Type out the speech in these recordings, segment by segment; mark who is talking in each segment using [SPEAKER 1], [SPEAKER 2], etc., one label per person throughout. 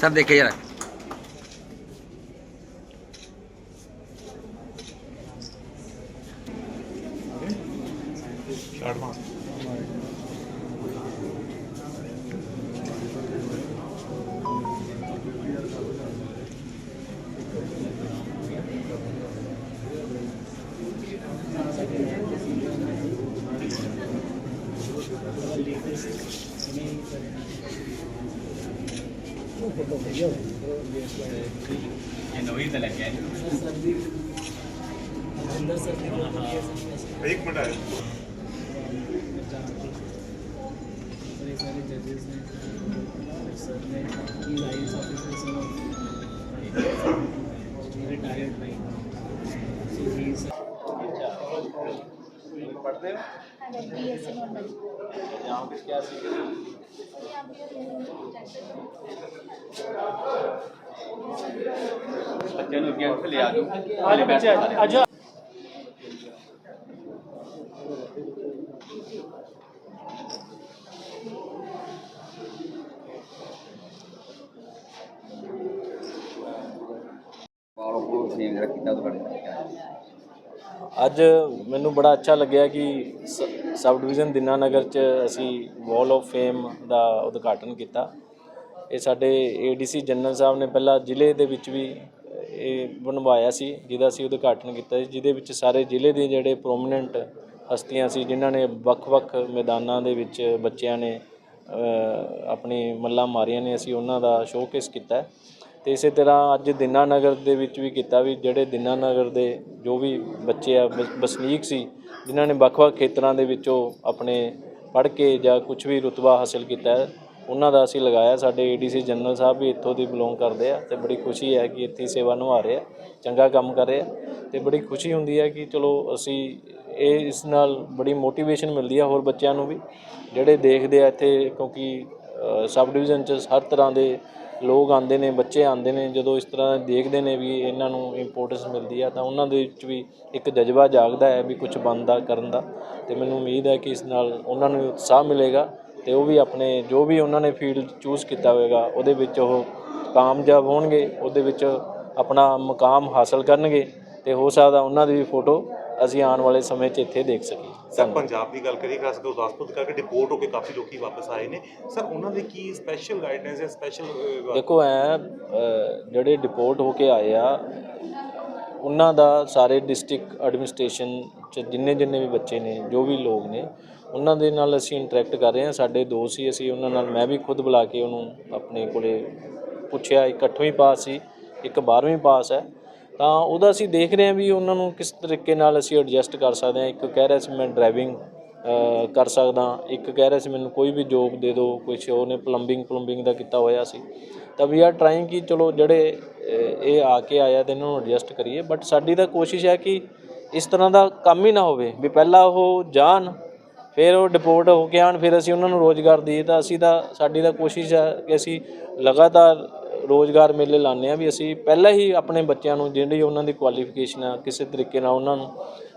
[SPEAKER 1] सब देखिए जरा
[SPEAKER 2] नवी तलाक है
[SPEAKER 3] एक मिनट आए। सारे जजेस हैं सर ने E I S officers retired नहीं पढ़ते हैं అండ్ బిఎస్సీ ఉన్నది
[SPEAKER 4] ਬੱਚਿਆਂ ਨੂੰ ਅੱਗੇ ਉੱਥੇ ਲਿਆ ਦਿਓ।
[SPEAKER 1] ਹਾਲੇ ਬੱਚੇ ਅੱਜ
[SPEAKER 5] ਅੱਜ ਮੈਨੂੰ ਬੜਾ ਅੱਛਾ ਲੱਗਿਆ ਕਿ ਸਬ ਡਿਵੀਜ਼ਨ ਦਿਨਾਨਗਰ ਚ ਅਸੀਂ ਵਾਲ ਆਫ ਫੇਮ ਦਾ ਉਦਘਾਟਨ ਕੀਤਾ। ਇਹ ਸਾਡੇ ਏਡੀਸੀ ਜਨਰਲ ਸਾਹਿਬ ਨੇ ਪਹਿਲਾਂ ਜ਼ਿਲ੍ਹੇ ਦੇ ਵਿੱਚ ਵੀ ਇਹ ਬਣਵਾਇਆ ਸੀ, ਜਿਹਦਾ ਅਸੀਂ ਉਦਘਾਟਨ ਕੀਤਾ ਸੀ, ਜਿਹਦੇ ਵਿੱਚ ਸਾਰੇ ਜ਼ਿਲ੍ਹੇ ਦੇ ਜਿਹੜੇ ਪ੍ਰੋਮਿਨੈਂਟ ਹਸਤੀਆਂ ਸੀ, ਜਿਨ੍ਹਾਂ ਨੇ ਵੱਖ-ਵੱਖ ਮੈਦਾਨਾਂ ਦੇ ਵਿੱਚ ਬੱਚਿਆਂ ਨੇ ਆਪਣੀ ਮੱਲਾਂ ਮਾਰੀਆਂ ਨੇ, ਅਸੀਂ ਉਹਨਾਂ ਦਾ ਸ਼ੋਕੇਸ ਕੀਤਾ। ਤੇ ਇਸੇ ਤਰ੍ਹਾਂ ਅੱਜ ਦਿਨਾਨਗਰ ਦੇ ਵਿੱਚ ਵੀ ਕੀਤਾ ਵੀ ਜਿਹੜੇ ਦਿਨਾ ਨਗਰ ਦੇ ਜੋ ਵੀ ਬੱਚੇ ਆ ਵਸ- ਵਸਨੀਕ ਸੀ, ਜਿਨ੍ਹਾਂ ਨੇ ਵੱਖ-ਵੱਖ ਖੇਤਰਾਂ ਦੇ ਵਿੱਚੋਂ ਆਪਣੇ ਪੜ੍ਹ ਕੇ ਜਾਂ ਕੁਝ ਵੀ ਰੁਤਬਾ ਹਾਸਲ ਕੀਤਾ ਹੈ ਉਹਨਾਂ ਦਾ ਅਸੀਂ ਲਗਾਇਆ, ਸਾਡੇ ਏਡੀਸੀ ਜਨਰਲ ਸਾਹਿਬ ਵੀ ਇੱਥੋਂ ਦੀ ਬਿਲੋਂਗ ਕਰਦੇ ਆ ਤੇ ਬੜੀ ਖੁਸ਼ੀ ਹੈ ਕਿ ਇੱਥੇ ਸੇਵਾ ਨਿਭਾ ਰਹੇ ਆ, ਚੰਗਾ ਕੰਮ ਕਰ ਰਹੇ ਆ ਤੇ ਬੜੀ ਖੁਸ਼ੀ ਹੁੰਦੀ ਹੈ ਕਿ ਚਲੋ ਅਸੀਂ ਇਹ ਇਸ ਨਾਲ ਬੜੀ ਮੋਟੀਵੇਸ਼ਨ ਮਿਲਦੀ ਆ ਹੋਰ ਬੱਚਿਆਂ ਨੂੰ ਵੀ, ਜਿਹੜੇ ਦੇਖਦੇ ਆ ਇੱਥੇ ਕਿਉਂਕਿ ਸਬ ਡਿਵੀਜ਼ਨ ਚ ਹਰ ਤਰ੍ਹਾਂ ਦੇ ਲੋਕ ਆਉਂਦੇ ਨੇ, ਬੱਚੇ ਆਉਂਦੇ ਨੇ, ਜਦੋਂ ਇਸ ਤਰ੍ਹਾਂ ਦੇਖਦੇ ਨੇ ਵੀ ਇਹਨਾਂ ਨੂੰ ਇੰਪੋਰਟੈਂਸ ਮਿਲਦੀ ਆ, ਤਾਂ ਉਹਨਾਂ ਦੇ ਵਿੱਚ ਵੀ ਇੱਕ ਜਜ਼ਬਾ ਜਾਗਦਾ ਹੈ ਵੀ ਕੁਝ ਬਣਦਾ ਕਰਨ ਦਾ। ਤੇ ਮੈਨੂੰ ਉਮੀਦ ਹੈ ਕਿ ਇਸ ਨਾਲ ਉਹਨਾਂ ਨੂੰ ਉਤਸ਼ਾਹ ਮਿਲੇਗਾ ਤੇ ਉਹ ਵੀ ਆਪਣੇ, ਜੋ ਵੀ ਉਹਨਾਂ ਨੇ ਫੀਲਡ ਚੂਜ਼ ਕੀਤਾ ਹੋਵੇਗਾ ਉਹਦੇ ਵਿੱਚ ਉਹ ਕਾਮਯਾਬ ਹੋਣਗੇ, ਉਹਦੇ ਵਿੱਚ ਆਪਣਾ ਮੁਕਾਮ ਹਾਸਲ ਕਰਨਗੇ ਤੇ ਹੋ ਸਕਦਾ ਉਹਨਾਂ ਦੀ ਵੀ ਫੋਟੋ ਅਸੀਂ ਆਉਣ ਵਾਲੇ ਸਮੇਂ 'ਚ ਇੱਥੇ ਦੇਖ ਸਕੀਏ।
[SPEAKER 2] ਸਰ, ਪੰਜਾਬ ਦੀ ਗੱਲ ਕਰੀਏ, ਖਾਸ ਕਰਕੇ ਗੁਰਦਾਸਪੁਰ ਦੀ ਕਰਕੇ ਡਿਪੋਰਟ ਹੋ ਕੇ ਕਾਫੀ ਲੋਕੀ ਵਾਪਸ ਆਏ ਨੇ। ਸਰ, ਉਹਨਾਂ ਦੇ ਕੀ ਸਪੈਸ਼ਲ ਗਾਈਡੈਂਸ ਹੈ ਸਪੈਸ਼ਲ
[SPEAKER 5] ਦੇਖੋ, ਐ ਜਿਹੜੇ ਡਿਪੋਰਟ ਹੋ ਕੇ ਆਏ ਆ, ਉਹਨਾਂ ਦਾ ਸਾਰੇ ਡਿਸਟ੍ਰਿਕਟ ਐਡਮਿਨਿਸਟ੍ਰੇਸ਼ਨ ਚ ਜਿੰਨੇ ਜਿੰਨੇ ਵੀ ਬੱਚੇ ਨੇ, ਜੋ ਵੀ ਲੋਕ ਨੇ, ਉਹਨਾਂ ਦੇ ਨਾਲ ਅਸੀਂ ਇੰਟਰੈਕਟ ਕਰ ਰਹੇ ਹਾਂ। ਸਾਡੇ ਦੋਸਤ ਸੀ ਅਸੀਂ ਉਹਨਾਂ ਨਾਲ, ਮੈਂ ਵੀ ਖੁਦ ਬੁਲਾ ਕੇ ਉਹਨੂੰ ਆਪਣੇ ਕੋਲੇ ਪੁੱਛਿਆ। ਇੱਕ 8ਵੀਂ ਪਾਸ ਸੀ, ਇੱਕ 12ਵੀਂ ਪਾਸ ਹੈ। ਤਾਂ ਉਹਦਾ ਅਸੀਂ ਦੇਖ ਰਹੇ ਹਾਂ ਵੀ ਉਹਨਾਂ ਨੂੰ ਕਿਸ ਤਰੀਕੇ ਨਾਲ ਅਸੀਂ ਐਡਜਸਟ ਕਰ ਸਕਦੇ ਹਾਂ। ਇੱਕ ਕਹਿ ਰਿਹਾ ਸੀ ਮੈਂ ਡਰਾਈਵਿੰਗ ਕਰ ਸਕਦਾ। ਇੱਕ ਕਹਿ ਰਿਹਾ ਸੀ ਮੈਨੂੰ ਕੋਈ ਵੀ ਜੋਬ ਦੇ ਦਿਓ, ਕੁਛ ਉਹਨੇ ਪਲੰਬਿੰਗ ਪਲੰਬਿੰਗ ਦਾ ਕੀਤਾ ਹੋਇਆ ਸੀ। ਤਾਂ ਵੀ ਆਰ ਟਰਾਈਂਗ ਕਿ ਚਲੋ ਜਿਹੜੇ ਇਹ ਆ ਕੇ ਆਇਆ ਤੇ ਇਹਨਾਂ ਨੂੰ ਐਡਜਸਟ ਕਰੀਏ। ਬਟ ਸਾਡੀ ਤਾਂ ਕੋਸ਼ਿਸ਼ ਹੈ ਕਿ ਇਸ ਤਰ੍ਹਾਂ ਦਾ ਕੰਮ ਹੀ ਨਾ ਹੋਵੇ। ਵੀ ਪਹਿਲਾਂ ਉਹ ਜਾਣ, ਫਿਰ ਉਹ ਡਿਪੋਰਟ ਹੋ ਕੇ ਆਣ ਫਿਰ ਅਸੀਂ ਉਹਨਾਂ ਨੂੰ ਰੋਜ਼ਗਾਰ ਦਈਏ। ਤਾਂ ਅਸੀਂ ਤਾਂ, ਸਾਡੀ ਤਾਂ ਕੋਸ਼ਿਸ਼ ਹੈ ਕਿ ਅਸੀਂ ਲਗਾਤਾਰ ਰੋਜ਼ਗਾਰ ਮੇਲੇ ਲਾਉਂਦੇ ਆ ਵੀ ਅਸੀਂ ਪਹਿਲਾਂ ਹੀ ਆਪਣੇ ਬੱਚਿਆਂ ਨੂੰ ਜਿਹੜੀ ਉਹਨਾਂ ਦੀ ਕੁਆਲੀਫਿਕੇਸ਼ਨ ਆ, ਕਿਸੇ ਤਰੀਕੇ ਨਾਲ ਉਹਨਾਂ ਨੂੰ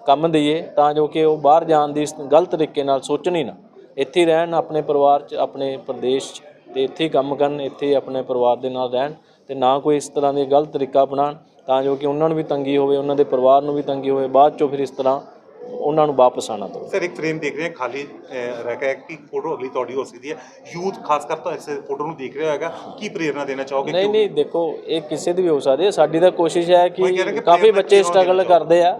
[SPEAKER 5] ਕੰਮ ਦਈਏ ਤਾਂ ਜੋ ਕਿ ਉਹ ਬਾਹਰ ਜਾਣ ਦੀ ਗਲਤ ਤਰੀਕੇ ਨਾਲ ਸੋਚਣ ਹੀ ਨਾ। ਇੱਥੇ ਹੀ ਰਹਿਣ, ਆਪਣੇ ਪਰਿਵਾਰ 'ਚ, ਆਪਣੇ ਪ੍ਰਦੇਸ਼ 'ਚ ਤੇ ਇੱਥੇ ਹੀ ਕੰਮ ਕਰਨ, ਇੱਥੇ ਹੀ ਆਪਣੇ ਪਰਿਵਾਰ ਦੇ ਨਾਲ ਰਹਿਣ ਤੇ ਨਾ ਕੋਈ ਇਸ ਤਰ੍ਹਾਂ ਦੀ ਗਲਤ ਤਰੀਕਾ ਅਪਣਾਉਣ ਤਾਂ ਜੋ ਕਿ ਉਹਨਾਂ ਨੂੰ ਵੀ ਤੰਗੀ ਹੋਵੇ, ਉਹਨਾਂ ਦੇ ਪਰਿਵਾਰ ਨੂੰ ਵੀ ਤੰਗੀ ਹੋਵੇ, ਬਾਅਦ 'ਚੋਂ ਫਿਰ ਇਸ ਤਰ੍ਹਾਂ ਉਹਨਾਂ ਨੂੰ ਵਾਪਸ ਆਉਣਾ ਪਵੇ
[SPEAKER 2] ਸਰ ਇੱਕ ਫਰੇਮ ਦੇਖ ਰਹੇ ਹਾਂ ਖਾਲੀ ਰਹਿ ਗਿਆ ਕਿ ਫੋਟੋ ਅਗਲੀ ਤੁਹਾਡੀ ਹੋ ਸਕਦੀ ਹੈ। ਯੂਥ ਖਾਸ ਕਰ ਤਾਂ ਇਸ ਫੋਟੋ ਨੂੰ ਦੇਖ ਰਿਹਾ ਹੋਏਗਾ ਕੀ ਪ੍ਰੇਰਣਾ ਦੇਣਾ ਚਾਹੋਗੇ?
[SPEAKER 5] ਨਹੀਂ ਨਹੀਂ ਦੇਖੋ ਇਹ ਕਿਸੇ ਦੀ ਵੀ ਹੋ ਸਕਦੀ ਹੈ। ਸਾਡੀ ਤਾਂ ਕੋਸ਼ਿਸ਼ ਹੈ ਕਿ ਕਾਫੀ ਬੱਚੇ ਸਟਰਗਲ ਕਰਦੇ ਆ।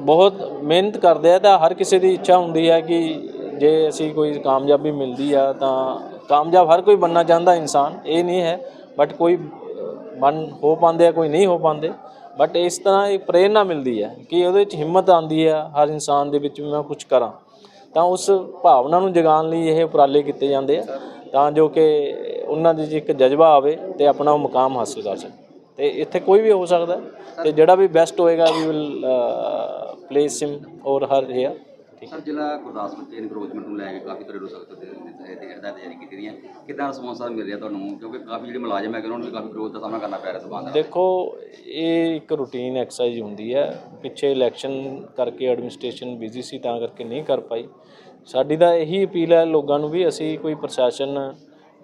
[SPEAKER 5] ਬਹੁਤ ਮਿਹਨਤ ਕਰਦੇ ਆ ਤਾਂ ਹਰ ਕਿਸੇ ਦੀ ਇੱਛਾ ਹੁੰਦੀ ਹੈ ਕਿ ਜੇ ਅਸੀਂ ਕੋਈ ਕਾਮਯਾਬੀ ਮਿਲਦੀ ਆ ਤਾਂ ਕਾਮਯਾਬ ਹਰ ਕੋਈ ਬੰਨਾ ਚਾਹੁੰਦਾ ਇਨਸਾਨ ਇਹ ਨਹੀਂ ਹੈ। ਬਟ ਕੋਈ ਬਣ ਹੋ ਪਾਉਂਦੇ ਆ ਕੋਈ ਨਹੀਂ ਹੋ ਪਾਉਂਦੇ। ਬਟ ਇਸ ਤਰ੍ਹਾਂ ਇਹ ਪ੍ਰੇਰਨਾ ਮਿਲਦੀ ਹੈ ਕਿ ਉਹਦੇ ਵਿੱਚ ਹਿੰਮਤ ਆਉਂਦੀ ਹੈ ਹਰ ਇਨਸਾਨ ਦੇ ਵਿੱਚ ਵੀ ਮੈਂ ਕੁਝ ਕਰਾਂ। ਤਾਂ ਉਸ ਭਾਵਨਾ ਨੂੰ ਜਗਾਉਣ ਲਈ ਇਹ ਉਪਰਾਲੇ ਕੀਤੇ ਜਾਂਦੇ ਆ। ਤਾਂ ਜੋ ਕਿ ਉਹਨਾਂ ਦੇ 'ਚ ਇੱਕ ਜਜ਼ਬਾ ਆਵੇ ਤੇ ਆਪਣਾ ਉਹ ਮੁਕਾਮ ਹਾਸਲ ਕਰ ਸਕਣ। ਤੇ ਇੱਥੇ ਕੋਈ ਵੀ ਹੋ ਸਕਦਾ ਹੈ ਤੇ ਜਿਹੜਾ ਵੀ ਬੈਸਟ ਹੋਏਗਾ ਵੀ ਵਿਲ ਪਲੇਸ ਹਿਮ ਔਰ ਹਰ ਹੇਅਰ
[SPEAKER 1] ਸਰ ਜ਼ਿਲ੍ਹਾ ਗੁਰਦਾਸਪੁਰ ਚ ਇਨਕਰੋਚਮੈਂਟ ਨੂੰ ਲੈ ਕੇ ਕਾਫੀ ਤਰ੍ਹਾਂ ਦੇ ਸਖਤ ਹਦਾਇਤਾਂ ਜਾਰੀ ਕੀਤੀ ਦੀਆਂ ਕਿੱਦਾਂ ਰਿਸਪੌਂਸ ਸਰ ਮਿਲ ਰਿਹਾ ਤੁਹਾਨੂੰ? ਕਿਉਂਕਿ ਕਾਫੀ ਜਿਹੜੇ ਮੁਲਾਜ਼ਮ ਹੈਗੇ ਉਹਨਾਂ ਨੂੰ ਵੀ ਕਾਫੀ ਵਿਰੋਧ ਦਾ ਸਾਹਮਣਾ ਕਰਨਾ ਪੈ ਰਿਹਾ ਸਮਾਨ ਦਾ।
[SPEAKER 5] ਦੇਖੋ, ਇਹ ਇੱਕ ਰੂਟੀਨ ਐਕਸਰਸਾਈਜ਼ ਹੁੰਦੀ ਹੈ ਪਿੱਛੇ ਇਲੈਕਸ਼ਨ ਕਰਕੇ ਐਡਮਿਨਿਸਟ੍ਰੇਸ਼ਨ ਬਿਜ਼ੀ ਸੀ, ਤਾਂ ਕਰਕੇ ਨਹੀਂ ਕਰ ਪਾਈ। ਸਾਡੀ ਤਾਂ ਇਹੀ ਅਪੀਲ ਹੈ ਲੋਕਾਂ ਨੂੰ ਵੀ ਅਸੀਂ ਕੋਈ ਪ੍ਰਸ਼ਾਸਨ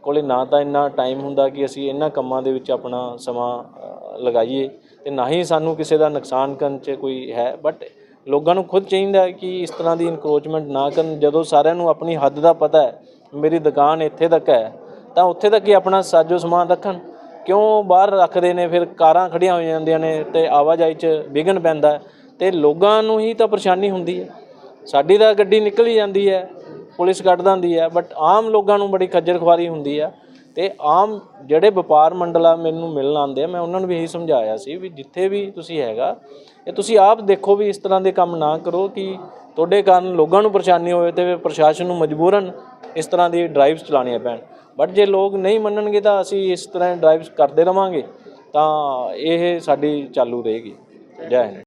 [SPEAKER 5] ਕੋਲੇ ਨਾ ਤਾਂ ਇੰਨਾ ਟਾਈਮ ਹੁੰਦਾ ਕਿ ਅਸੀਂ ਇਹਨਾਂ ਕੰਮਾਂ ਦੇ ਵਿੱਚ ਆਪਣਾ ਸਮਾਂ ਲਗਾਈਏ ਤੇ ਨਾ ਹੀ ਸਾਨੂੰ ਕਿਸੇ ਦਾ ਨੁਕਸਾਨ ਕਰਨ 'ਚ ਕੋਈ ਹੈ। ਬਟ ਲੋਕਾਂ ਨੂੰ ਖੁਦ ਚਾਹੀਦਾ ਕਿ ਇਸ ਤਰ੍ਹਾਂ ਦੀ ਇਨਕਰੋਚਮੈਂਟ ਨਾ ਕਰਨ। ਜਦੋਂ ਸਾਰਿਆਂ ਨੂੰ ਆਪਣੀ ਹੱਦ ਦਾ ਪਤਾ ਹੈ ਮੇਰੀ ਦੁਕਾਨ ਇੱਥੇ ਤੱਕ ਹੈ, ਤਾਂ ਉੱਥੇ ਤੱਕ ਹੀ ਆਪਣਾ ਸਾਜੋ ਸਮਾਨ ਰੱਖਣ। ਕਿਉਂ? ਬਾਹਰ ਰੱਖਦੇ ਨੇ, ਫਿਰ ਕਾਰਾਂ ਖੜੀਆਂ ਹੋ ਜਾਂਦੀਆਂ ਨੇ ਤੇ ਆਵਾਜਾਈ 'ਚ ਵਿਘਨ ਪੈਂਦਾ ਹੈ ਤੇ ਲੋਕਾਂ ਨੂੰ ਹੀ ਤਾਂ ਪਰੇਸ਼ਾਨੀ ਹੁੰਦੀ ਹੈ। ਸਾਡੀ ਤਾਂ ਗੱਡੀ ਨਿਕਲ ਹੀ ਜਾਂਦੀ ਹੈ, ਪੁਲਿਸ ਕੱਢ ਦਿੰਦੀ ਹੈ ਬਟ ਆਮ ਲੋਕਾਂ ਨੂੰ ਬੜੀ ਖੱਜਲ ਖੁਆਰੀ ਹੁੰਦੀ ਹੈ। ਤੇ ਆਮ ਜਿਹੜੇ ਵਪਾਰ ਮੰਡਲ ਆ, ਮੈਨੂੰ ਮਿਲਣ ਆਉਂਦੇ ਆ, ਮੈਂ ਉਹਨਾਂ ਨੂੰ ਵੀ ਇਹੀ ਸਮਝਾਇਆ ਸੀ ਵੀ ਜਿੱਥੇ ਵੀ ਤੁਸੀਂ ਹੈਗਾ, ਇਹ ਤੁਸੀਂ ਆਪ ਦੇਖੋ ਵੀ ਇਸ ਤਰ੍ਹਾਂ ਦੇ ਕੰਮ ਨਾ ਕਰੋ ਕਿ ਤੁਹਾਡੇ ਕਾਰਨ ਲੋਕਾਂ ਨੂੰ ਪਰੇਸ਼ਾਨੀ ਹੋਵੇ ਤੇ ਪ੍ਰਸ਼ਾਸਨ ਨੂੰ ਮਜਬੂਰਨ ਇਸ ਤਰ੍ਹਾਂ ਦੀ ਡਰਾਈਵਸ ਚਲਾਉਣੀਆਂ ਪੈਣ। ਬਟ ਜੇ ਲੋਕ ਨਹੀਂ ਮੰਨਣਗੇ ਤਾਂ ਅਸੀਂ ਇਸ ਤਰ੍ਹਾਂ ਡਰਾਈਵਸ ਕਰਦੇ ਰਵਾਂਗੇ ਤਾਂ ਇਹ ਸਾਡੀ ਚਾਲੂ ਰਹੇਗੀ। ਜੈ ਹਿੰਦ।